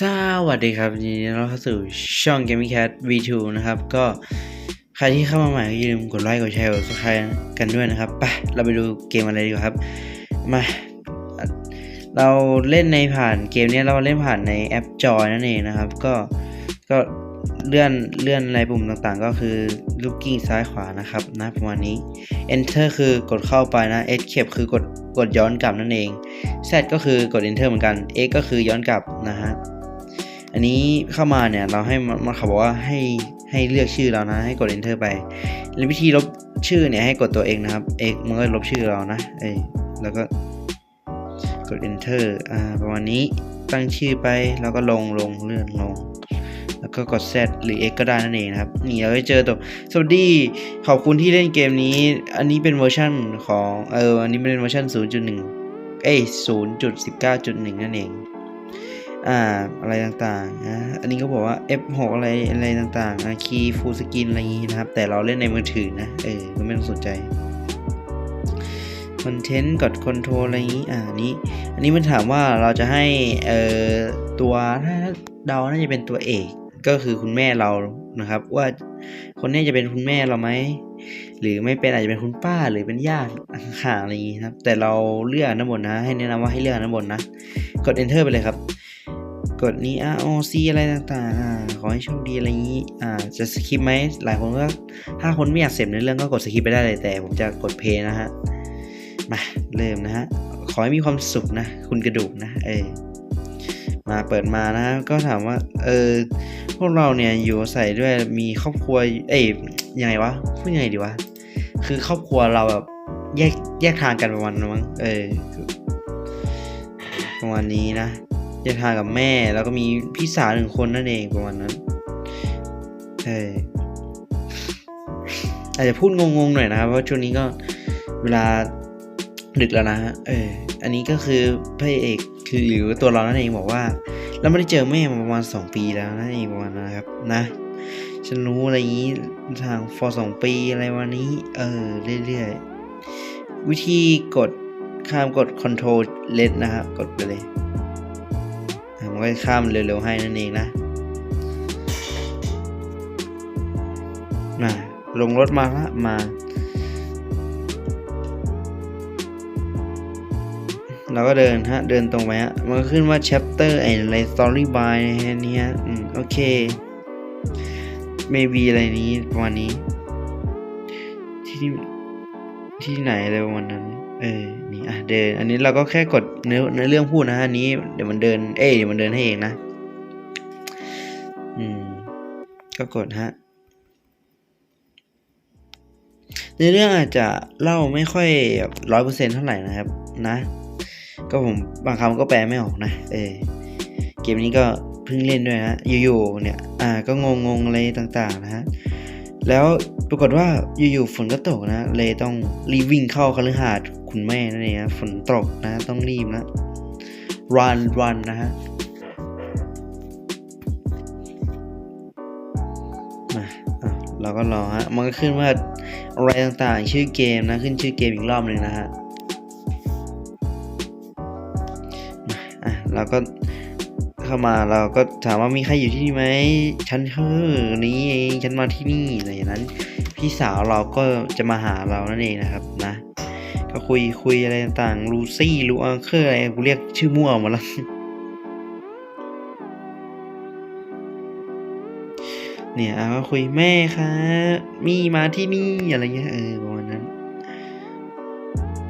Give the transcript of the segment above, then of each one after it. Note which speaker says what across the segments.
Speaker 1: สวัสดีครับยินดีต้อนรับเข้าสู่ช่อง Gaming Cat V2 นะครับ ก็ใครที่เข้ามาใหม่ก็อย่าลืมกดไลค์กดแชร์กด subscribe กันด้วยนะครับไปเราไปดูเกมอะไรดีกว่าครับ มา เราเล่นในผ่านเกมนี้เราเล่นผ่านในแอปจอยนั่นเองนะครับ ก็ก็เลื่อนเลื่อนในปุ่มต่างๆ ก็คือลูกกิ้งซ้ายขวานะครับนะประมาณนี้ Enter คือกดเข้าไปนะ Escape คือกดกดย้อนกลับนั่นเอง Z ก็คือกด Enter เหมือนกัน X ก็คือย้อนกลับนะฮะ อันนี้เข้ามาเนี่ยเราให้มันเขาบอกว่าให้ให้เลือกชื่อเรานะ ให้กด enter ไปแล้ววิธีลบชื่อเนี่ยให้กดตัวเองนะครับ x มันก็ลบชื่อเรานะเอ้แล้วก็กด enter อ่าประมาณนี้ตั้งชื่อไปแล้วก็ลงลงเลื่อนลง แล้วก็กด z หรือ x ก็ได้นั่นเองนะครับ นี่เราจะเจอตัวสวัสดีขอบคุณที่เล่นเกมนี้ อันนี้เป็นเวอร์ชันของเอออันนี้เป็นเวอร์ชัน0.1เอ้ย0.19.1 นั่นเอง อ่าอะไรต่างๆนะอันนี้ก็บอกว่า F6 อะไรอะไรต่างๆนะคีย์ฟูลสกินอะไรอย่างงี้นะครับ แต่เราเล่นในมือถือนะ เออ ก็ไม่ต้องสนใจคอนเทนต์กดคอนโทรลอะไรอย่างงี้ อ่าอันนี้อันนี้มันถามว่าเราจะให้เอ่อตัวถ้าเดาน่าจะเป็นตัวเอก ก็คือคุณแม่เรานะครับ ว่าคนนี้จะเป็นคุณแม่เราไหมหรือไม่เป็นอาจจะเป็นคุณป้าหรือเป็นญาติห่างอะไรอย่างงี้นะครับ แต่เราเลือกอันด้านบนนะ ให้แนะนำว่าให้เลือกอันด้านบนนะ กด enter ไปเลยครับ กดนี้ R O C อะไรต่างๆอ่าขอให้โชคดีอะไรอย่างนี้อ่าจะสคิปไหมหลายคนก็ถ้าคนไม่อยากเสพในเรื่องก็กดสคิปไปได้เลยแต่ ผมจะกดเพย์นะฮะมาเริ่มนะฮะขอให้มีความสุขนะ คุณกระดูกนะเออมาเปิดมานะก็ถามว่าเออพวกเราเนี่ยอยู่อาศัยด้วยมีครอบครัวเอ้ยยังไงวะพูดยังไงดีวะคือครอบครัวเราแบบแยกแยกทางกันประมาณนั้นมั้งเออประมาณนี้นะ ยกทากับแม่แล้วก็มีพี่สาวหนึ่งคนนั่นเองประมาณนั้นเอออาจจะพูดงงๆหน่อยนะครับเพราะช่วงนี้ก็เวลาดึกแล้วนะฮะเอออันนี้ก็คือพระเอกคือหรือตัวเรานั่นเองบอกว่าเราไม่ได้เจอแม่มาประมาณสองปีแล้วนั่นเองประมาณนั้นนะครับนะฉันรู้อะไรอย่างนี้ทางฟอสองปีอะไรวันนี้ เออเรื่อยๆวิธีกดข้ามกด Control Let นะครับ กดไปเลย มันก็ข้ามเร็วๆให้นั่นเองนะมาลงรถมาละมาเราก็เดินฮะ เดินตรงไปฮะ มันก็ขึ้นว่า chapter ไอ้อะไร story by นะฮะนี่ฮะอืมโอเค maybe อะไรนี้ ประมาณนี้ ที่ที่ไหนอะไรประมาณนั้น เออนี่อะเดิน อันนี้เราก็แค่กดเนื้อเนื้อเรื่องพูดนะฮะนี้เดี๋ยวมันเดิน เอ้ยเดี๋ยวมันเดินให้เองนะ อืม ก็กดฮะในเรื่องอาจจะเล่าไม่ค่อยร้อยเปอร์เซ็นเท่าไหร่นะครับ นะ ก็ผมบางคำก็แปลไม่ออกนะ เออเกมนี้ก็เพิ่งเล่นด้วยนะอยู่ๆเนี่ย อ่า ก็งงๆอะไรต่างๆนะฮะ แล้วปรากฏว่าอยู่ๆฝนก็ตกนะ เลยต้องรีวิ่งเข้าคฤหาสน์ คุณแม่นั่นเองนะฝนตกนะต้องรีบนะ run run นะฮะมาเราก็รอฮะมันก็ขึ้นว่าอะไรต่างๆ ชื่อเกมนะ ขึ้นชื่อเกมอีกรอบหนึ่งนะฮะอะเราก็เข้ามาเราก็ถามว่ามีใครอยู่ที่นี่ไหมฉันเฮ้อนี้เองฉันมาที่นี่อะไรอย่างนั้น พี่สาวเราก็จะมาหาเรานั่นเองนะครับนะ ก็คุยคุยอะไรต่างๆลูซี่ลูอังเคอร์อะไรกูเรียกชื่อมั่วหมดแล้วเนี่ยอะก็คุยแม่คะมีมาที่นี่อะไรเงี้ยเออประมาณนั้น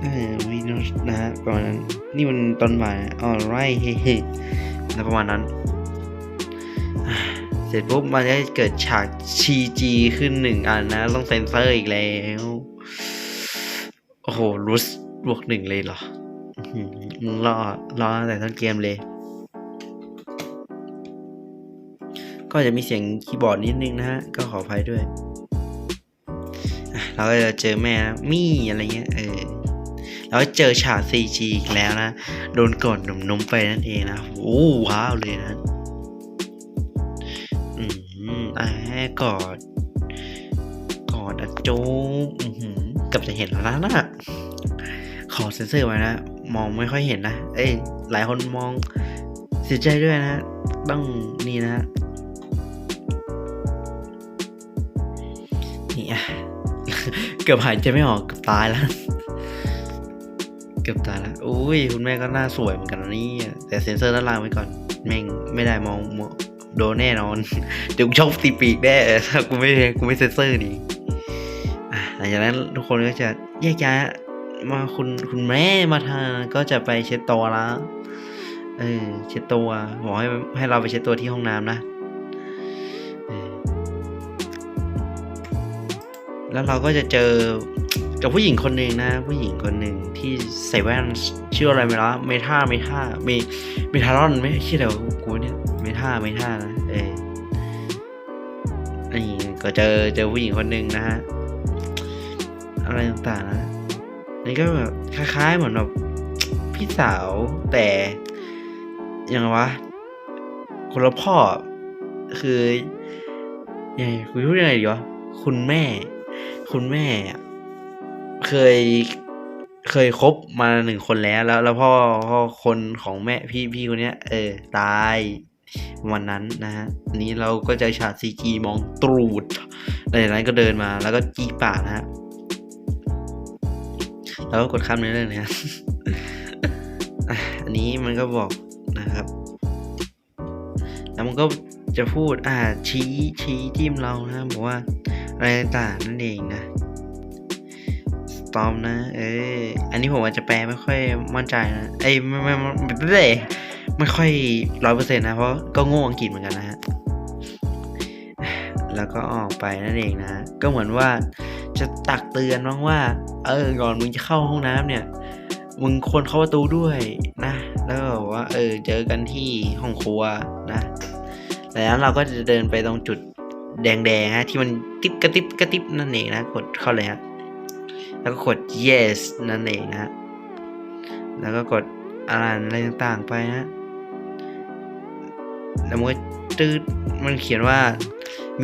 Speaker 1: เออมีนนะฮะประมาณนั้น นี่มันตอนบ่ายอ๋อไรเฮ้เฮ้แล้วประมาณนั้นอะเสร็จปุ๊บมันจะเกิดฉาก CG ขึ้นหนึ่งอันนะ ต้องเซ็นเซอร์อีกแล้ว โอ้โหรูสบวกหนึ่งเลยเหรอมึงรอรอตั้งแต่ต้นเกมเลย ก็จะมีเสียงคีย์บอร์ดนิดนึงนะฮะ ก็ขออภัยด้วยเราก็จะเจอแม่นะมี่อะไรเงี้ยเออแล้วก็เจอฉาก CG อีกแล้วนะ โดนกดหนุ่มนมไปนั่นเองนะโอ้ว้าวเลยนะ อืมอะกอด กอดอะโจ กือบจะเห็นแล้วนะนะขอเซ็นเซอร์ไว้นะ มองไม่ค่อยเห็นนะ เอ้ย หลายคนมองเสียใจด้วยนะ ต้องนี่นะนี่อะเกือบหายใจไม่ออกเกือบตายแล้ว เกือบตายแล้วอุ้ย คุณแม่ก็หน้าสวยเหมือนกันนะนี่แต่เซ็นเซอร์ด้านล่างไว้ก่อน แม่งไม่ได้มองโดนแน่นอน เดี๋ยวกูชอบตีปีกแน่ถ้ากูไม่กูไม่เซ็นเซอร์ดีอ่ ลังจากนั้นทุกคนก็จะแยกย้ายมาคุณคุณแม่มาทานก็จะไปเช็ดตัวแล้ว เออ เช็ดตัวบอให้ให้เราไปเช็ดตัวที่ห้องน้ำนะออแล้วเราก็จะเจอกับผู้หญิงคนหนึ่งนะ ผู้หญิงคนหนึ่งที่ใส่แว่นชื่ออะไรไม่รู้เมท่าเมท่าเมเมทารอนไม่ใช่เดี๋ยวกูเนี่ยเมท่าเมท่านะเออนี่ก็เจอเจอผู้หญิงคนหนึ่งนะฮะ อะไรต่างๆนะนี่ก็แบบคล้ายๆเหมือนแบบพี่สาวแต่ยังไงวะคนละพ่อ คือยังไงคุยพูดยังไงดีวะคุณแม่ คุณแม่ เคยเคยคบมาหนึ่งคนแล้ว แล้ว แล้วพ่อพ่อคนของแม่พี่พี่คนเนี้ย เออ ตายวันนั้นนะฮะนนี้เราก็จะฉาดซีจีมองตรูดหลังจากนั้นก็เดินมาแล้วก็จี้ปากนะฮะ แล้วก็กดข้ามเนื้อเรื่องเลยฮะอันนี้มันก็บอกนะครับ แล้วมันก็จะพูดอ่าชี้ชี้จิ้มเรานะบอกว่าอะไรต่างนั่นเองนะสตอมนะ เอออันนี้ผมอาจจะแปลไม่ค่อยมั่นใจนะเอ้ยไม่ไม่ไม่ไม่ไม่ไม่ค่อยร้อยเปอร์เซ็นต์นะเพราะก็โง่อังกฤษเหมือนกันนะฮะแล้วก็ออกไปนั่นเองนะ ก็เหมือนว่า จะตักเตือนบ้างว่า เออก่อนมึงจะเข้าห้องน้ำเนี่ย มึงควรเข้าประตูด้วยนะ แล้วก็บอกว่า เออ เจอกันที่ห้องครัวนะแล้วเราก็จะเดินไปตรงจุดแดงๆฮะที่มันติ๊บกระติ๊บกระติ๊บนั่นเองนะกดเข้าเลยฮะแล้วก็กด yes นั่นเองนะฮะแล้วก็กดอ่านอะไรต่างๆไปนะแล้วมันก็ตืดมันเขียนว่า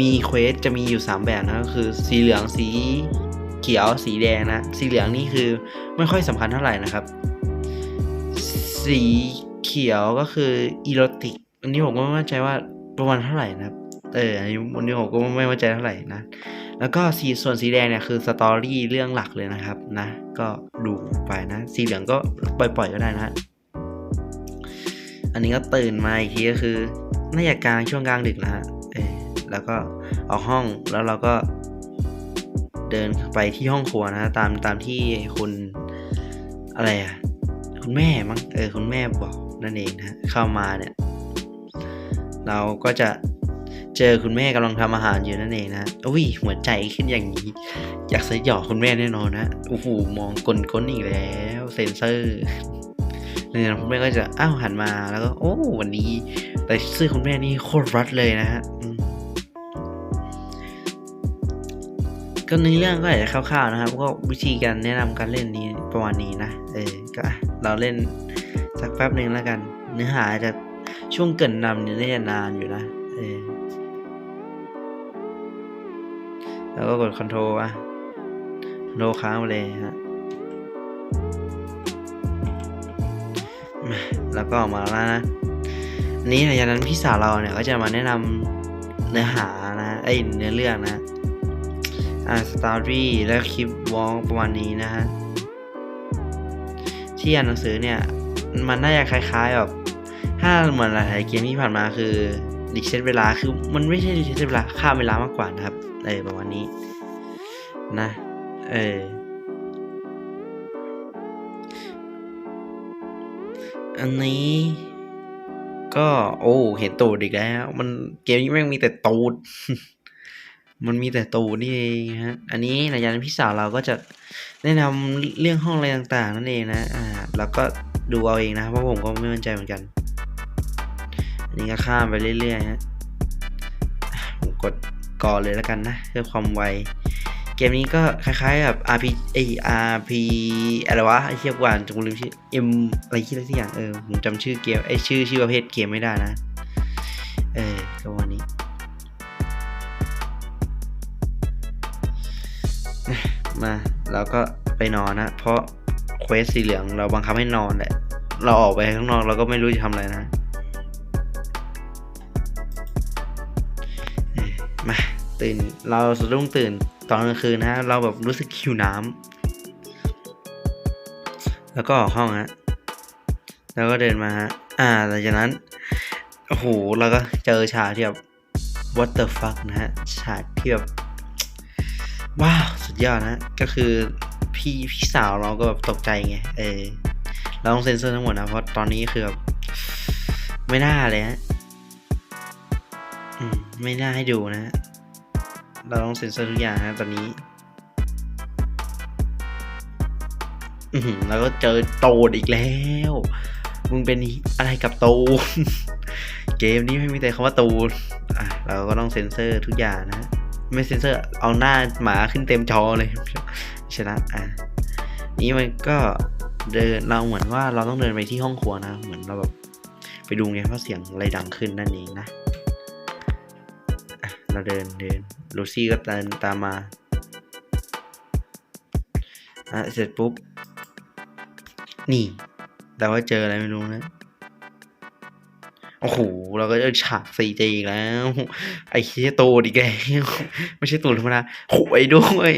Speaker 1: มีเควสจะมีอยู่ 3 แบบนะก็คือ สีเหลืองสีเขียวสีแดงนะ สีเหลืองนี่คือไม่ค่อยสำคัญเท่าไหร่นะครับ สีเขียวก็คืออีโรติกอันนี้ผมก็ไม่มั่นใจว่าประมาณเท่าไหร่นะครับเอออันนี้วันนี้ผมก็ไม่มั่นใจเท่าไหร่นะ แล้วก็สีส่วนสีแดงเนี่ยคือสตอรี่เรื่องหลักเลยนะครับนะ ก็ดูไปนะ สีเหลืองก็ปล่อยๆก็ได้นะ อันนี้ก็ตื่นมาอีกทีก็คือน่าจะกลางช่วงกลางดึกนะฮะ แล้วก็ออกห้องแล้วเราก็เดินไปที่ห้องครัวนะ ตามตามที่คุณอะไรอะคุณแม่มั้งเออคุณแม่บอกนั่นเองนะเข้ามาเนี่ย เราก็จะเจอคุณแม่กำลังทำอาหารอยู่นั่นเองนะอุ้ยหัวใจขึ้นอย่างนี้ อยากสยองคุณแม่แน่นอนนะโอ้โหมองกลก้นอีกแล้วเซนเซอร์เนี่ยคุณแม่ก็จะอ้าวหันมาแล้วก็โอ้วันนี้แต่เสื้อคุณแม่นี่โคตรรัดเลยนะฮะ ก็ในเรื่องก็อาจจะคร่าวๆนะครับ ก็วิธีการแนะนำการเล่นนี้ประมาณนี้นะเออก็เราเล่นสักแป๊บหนึ่งแล้วกัน เนื้อหาจะช่วงเกินนำเนี่ยน่าจะนานอยู่นะเออแล้วก็กดคอนโทรลอะคอนโทรลค้างไปเลยฮะแล้วก็ออกมาแล้วนะอันนี้หลังจากนั้นพี่สาวเราเนี่ยก็จะมาแนะนำเนื้อหานะไอเนื้อเรื่องนะ อ่าสตอรี่และคลิปวอลประมาณนี้นะฮะ ที่อ่านหนังสือเนี่ย มันน่าจะคล้ายๆแบบถ้าเหมือนหลายๆเกมที่ผ่านมาคือดิเซตเวลาคือมันไม่ใช่ดิเซตเวลาข้ามเวลามากกว่านะครับเออประมาณนี้นะเอออันนี้ก็ โอ้ เห็นตูดอีกแล้ว มันเกมนี้แม่งมีแต่ตูด มันมีแต่ตูนี่เองฮะ อันนี้หลังจากนั้นพี่สาวเราก็จะแนะนำเรื่องห้องอะไรต่างๆ นั่นเองนะ อ่า แล้วก็ดูเอาเองนะ เพราะผมก็ไม่มั่นใจเหมือนกัน อันนี้ก็ข้ามไปเรื่อยๆฮะ ผมกดก่อนเลยแล้วกันนะเพื่อความไว เกมนี้ก็คล้ายๆกับ RP ไอ RP อะไรวะไอเทียบกว่าจงลืมชื่อ M อะไรที่อะไรที่อย่าง เออ ผมจำชื่อเกมไอชื่อชื่อประเภทเกมไม่ได้นะ เออก็วัน มาเราก็ไปนอนนะ เพราะเควสสีเหลืองเราบังคับให้นอนแหละเราออกไปข้างนอกเราก็ไม่รู้จะทำอะไรนะ มาตื่นเราสะดุ้งตื่นตอนกลางคืนนะเราแบบรู้สึกหิวน้ำแล้วก็ออกห้องฮะแล้วก็เดินมาฮะอ่าหลังจากนั้นโอ้โหเราก็เจอฉากที่แบบ what the fuck นะฮะฉากที่แบบ ว้าวสุดยอดนะ ก็คือพี่พี่สาวเราก็แบบตกใจไง เออ เราต้องเซ็นเซอร์ทั้งหมดนะ เพราะตอนนี้คือแบบไม่น่าเลยฮะอืมไม่น่าให้ดูนะ เราต้องเซ็นเซอร์ทุกอย่างนะตอนนี้ อือหือแล้วก็เจอโตดอีกแล้ว มึงเป็นอะไรกับตูเกมนี้ไม่มีแต่คำว่าตูนอะเราก็ต้องเซ็นเซอร์ทุกอย่างนะ ไม่เซ็นเซอร์ เอาหน้าหมาขึ้นเต็มจอเลยชนะอะนี้มันก็เดินเราเหมือนว่าเราต้องเดินไปที่ห้องครัวนะ เหมือนเราแบบไปดูไงว่าะเสียงอะไรดังขึ้นนั่นเองนะ เราเดินเดินลูซี่ก็เดินตามมาอะเสร็จปุ๊บ นี่ แต่ว่าเจออะไรไม่รู้นะ โอ้โห เราก็เจอฉาก 4G อีกแล้ว ไอ้เคียโตดีแก ไม่ใช่ตัวธรรมดาหวยด้วย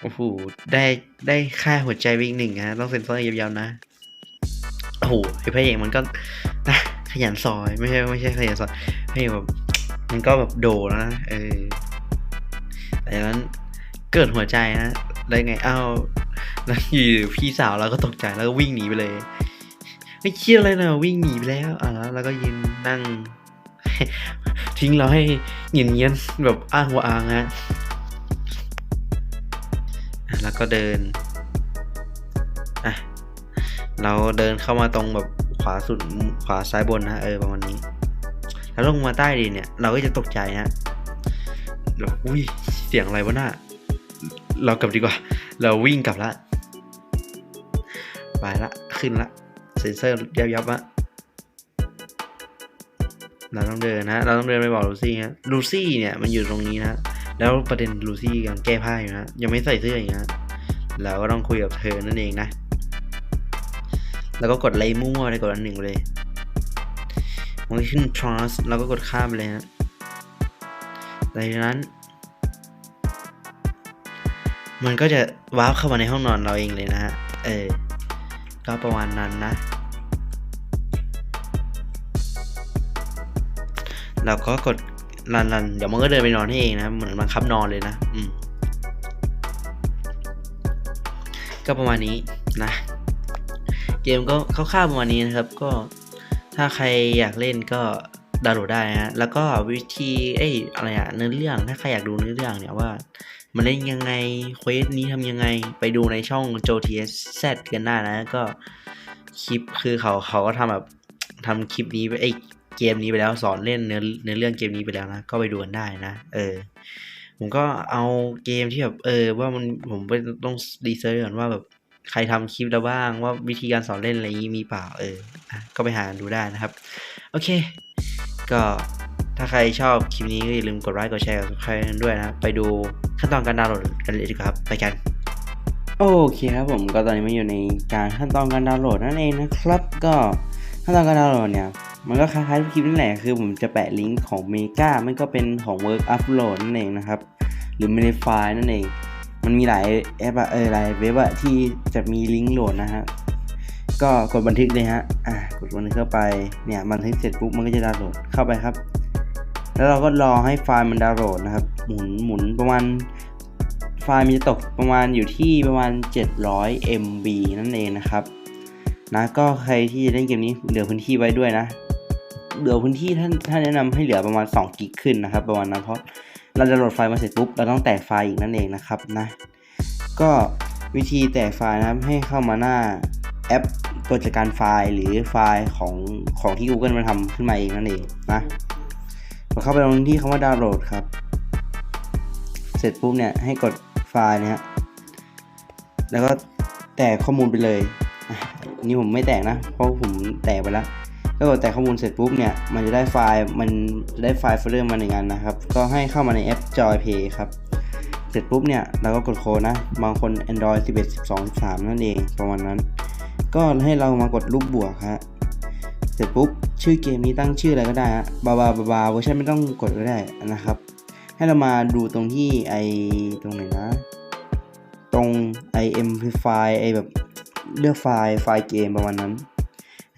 Speaker 1: โอ้โห ได้ได้ค่าหัวใจวิ่งหนึ่งฮะ ต้องเซ็นเซอร์ยาวๆนะ โอ้โห ไอ้พระเอกมันก็นะขยันซอยไม่ใช่ไม่ใช่ขยันซอยพระเอกแบบมันก็แบบโดแล้วนะเออแต่นั้นเกิดหัวใจนะได้ไงอ้าวแล้วอยู่พี่สาวเราก็ตกใจแล้วก็วิ่งหนีไปเลย ไม่เชื่อเลยนะวิ่งหนีไปแล้วอะแล้วแล้วก็ยืนนั่ง ทิ้งเราให้เงียนเงียนๆแบบอ้างว่าอ้างฮะแล้วก็เดินอะเราเดินเข้ามาตรงแบบขวาสุดขวาซ้ายบนนะเออประมาณนี้ แล้วลงมาใต้ดินเนี่ย เราก็จะตกใจฮะแบบอุ้ยเสียงอะไรวะน่ะเรากลับดีกว่า เราวิ่งกลับละไปละขึ้นละ เซนเซอร์ยับยับอะเราต้องเดินนะ เราต้องเดินไปบอกลูซี่ฮะลูซี่เนี่ยมันอยู่ตรงนี้นะ แล้วประเด็นลูซี่ยังแก้ผ้าอยู่นะยังไม่ใส่เสื้ออย่างนะเราก็ต้องคุยกับเธอนั่นเองนะ แล้วก็กดไลค์มั่วได้กดอันหนึ่งเลยมันขึ้น trans เราก็กดข้ามไปเลยฮะหลังจากนั้น มันก็จะวาร์ปเข้ามาในห้องนอนเราเองเลยนะฮะ เออ ก็ประมาณนั้นนะ เราก็กดรันรันเดี๋ยวมันก็เดินไปนอนให้เองนะ เหมือนบังคับนอนเลยนะ อืม ก็ประมาณนี้นะ เกมก็คร่าวๆประมาณนี้นะครับ ก็ถ้าใครอยากเล่นก็ดาวน์โหลดได้นะแล้วก็วิธีเอ้ยอะไรอะเนื้อเรื่อง ถ้าใครอยากดูเนื้อเรื่องเนี่ยว่า มันเล่นยังไงเควสนี้ทำยังไง ไปดูในช่อง j o t s z กันได้นะ ก็คลิปคือเขาเขาก็ทำแบบทำคลิปนี้ไปไอย เกมนี้ไปแล้วสอนเล่นเนื้อเนื้อเรื่องเกมนี้ไปแล้วนะก็ไปดูกันได้นะ เออ ผมก็เอาเกมที่แบบเออ ว่ามันผมไปต้องรีเสิร์ชก่อนว่าแบบใครทำคลิปแล้วบ้างว่าวิธีการสอนเล่นอะไรนี้มีเปล่าเออก็ไปหาดูได้นะครับ โอเค ก็ถ้าใครชอบคลิปนี้ก็อย่าลืมกดไลค์กดแชร์กด subscribe กันด้วยนะ ไปดูขั้นตอนการดาวน์โหลดกันเลยดีกว่าครับไปกันโอเคครับผมก็ตอนนี้มาอยู่ในการขั้นตอนการดาวน์โหลดนั่นเองนะครับ ก็ขั้นตอนการดาวน์โหลดเนี่ย มันก็คล้ายๆคลิปนั่นแหละคือผมจะแปะลิงก์ของเมกามันก็เป็นของ Work Upload นั่นเองนะครับ หรือ m a n i f y นั่นเอง มันมีหลายแอปอะเออหลายเว็บอะที่จะมีลิงก์โหลดนะฮะก็กดบันทึกเลยฮะอะกดบันทึกเข้าไปเนี่ยบันทึกเสร็จปุ๊บมันก็จะดาวน์โหลดเข้าไปครับ แล้วเราก็รอให้ไฟล์มันดาวน์โหลดนะครับ หมุนหมุนประมาณไฟล์มันจะตกประมาณอยู่ที่ประมาณ 700 MB นั่นเองนะครับนะก็ใครที่จะเล่นเกมนี้เหลือพื้นที่ไว้ด้วยนะ เหลือพื้นที่ท่านท่านแนะนำให้เหลือประมาณ2กิกขึ้นนะครับประมาณนั้นเพราะเราจะโหลดไฟล์มาเสร็จปุ๊บเราต้องแตกไฟล์อีกนั่นเองนะครับนะก็วิธีแตกไฟล์นะครับให้เข้ามาหน้าแอปตัวจัดการไฟล์หรือไฟล์ของของที่ Google มันทำขึ้นมาเองนั่นเองนะพอเข้าไปตรงที่คำว่าดาวน์โหลดครับ เสร็จปุ๊บเนี่ยให้กดไฟล์เนี่ยแล้วก็แตกข้อมูลไปเลยนนี่ผมไม่แตกนะ เพราะผมแตกไปแล้ว ก็กดแตกข้อมูลเสร็จปุ๊บเนี่ยมันจะได้ไฟล์มันจะได้ไฟล์โฟลเดอร์มาหนึ่งอันนะครับ ก็ให้เข้ามาในแอป JoyPay ครับเสร็จปุ๊บเนี่ยเราก็กดโค้ดนะบางคน Android 11 12 13 นั่นเองประมาณนั้น ก็ให้เรามากดรูปบวกฮะเสร็จปุ๊บชื่อเกมนี้ตั้งชื่ออะไรก็ได้ฮะบาบาบาบาเวอร์ชันไม่ต้องกดก็ได้นะครับ ให้เรามาดูตรงที่ไอตรงไหนนะ ตรง i m p f i ไอแบบเลือกไฟล์ไฟล์เกมประมาณนั้น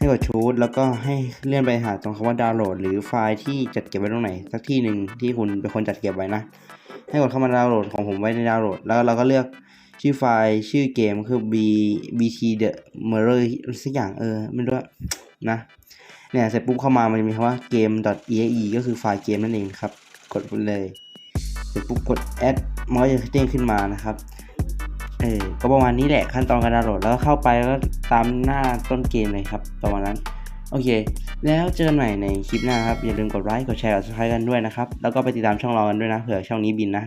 Speaker 1: ให้กดชูดแล้วก็ให้เลื่อนไปหาตรงคำว่าดาวน์โหลด หรือไฟล์ที่จัดเก็บไว้ตรงไหน สักที่หนึ่งที่คุณเป็นคนจัดเก็บไว้นะ ให้กดเข้ามาดาวน์โหลดของผมไว้ในดาวน์โหลด แล้วเราก็เลือกชื่อไฟล์ชื่อเกมคือ b bt the mirror สักอย่างเออไม่รู้นะเนี่ยเสร็จปุ๊บเข้ามามันจะมีคำว่า game exe ก็คือไฟล์เกมนั่นเองครับ กดเลย เสร็จปุ๊บกด add มันก็จะเด้งขึ้นมานะครับ เออก็ประมาณนี้แหละขั้นตอนการดาวน์โหลดแล้วก็เข้าไปแล้วก็ตามหน้าต้นเกมเลยครับประมาณนั้นโอเค แล้วเจอกันใหม่ในคลิปหน้าครับ อย่าลืมกดไลค์ กดแชร์ กดซับสไครต์กันด้วยนะครับ แล้วก็ไปติดตามช่องเรากันด้วยนะ เผื่อช่องนี้บินนะ